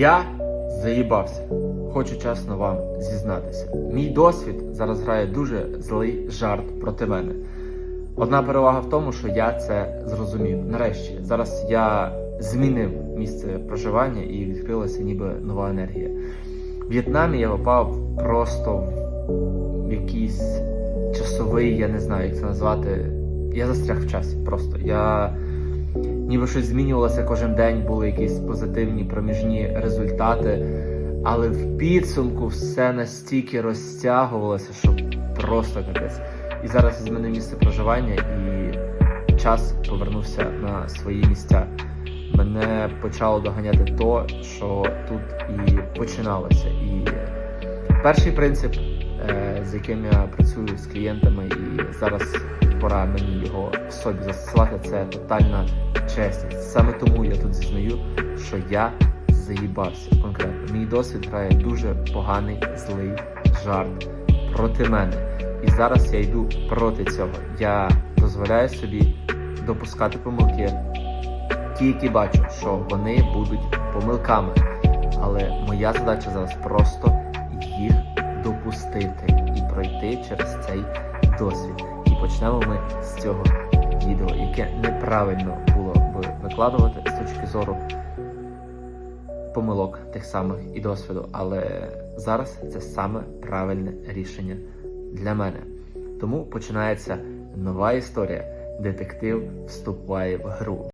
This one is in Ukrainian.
Я заїбався. Хочу чесно вам зізнатися. Мій досвід зараз грає дуже злий жарт проти мене. Одна перевага в тому, що я це зрозумів. Нарешті, зараз я змінив місце проживання і відкрилася ніби нова енергія. В В'єтнамі я попав просто в якийсь часовий, я не знаю, як це назвати. Я застряг в часі. Просто я ніби щось змінювалося кожен день, були якісь позитивні проміжні результати. Але в підсумку все настільки розтягувалося, що просто капець. І зараз я змінив місце проживання і час повернувся на свої місця. Мене почало доганяти то, що тут і починалося. І перший принцип, з яким я працюю з клієнтами, і зараз пора мені його в собі застосувати, це тотальна чесність. Саме тому я тут зізнаю, що я заїбався конкретно. Мій досвід грає дуже поганий, злий жарт проти мене. І зараз я йду проти цього. Я дозволяю собі допускати помилки, ті, які бачу, що вони будуть помилками. Але моя задача зараз просто їх допустити і пройти через цей досвід. І почнемо ми з цього відео, яке неправильно було би викладувати з точки зору помилок тих самих і досвіду. Але зараз це саме правильне рішення для мене. Тому починається нова історія. Детектив вступає в гру.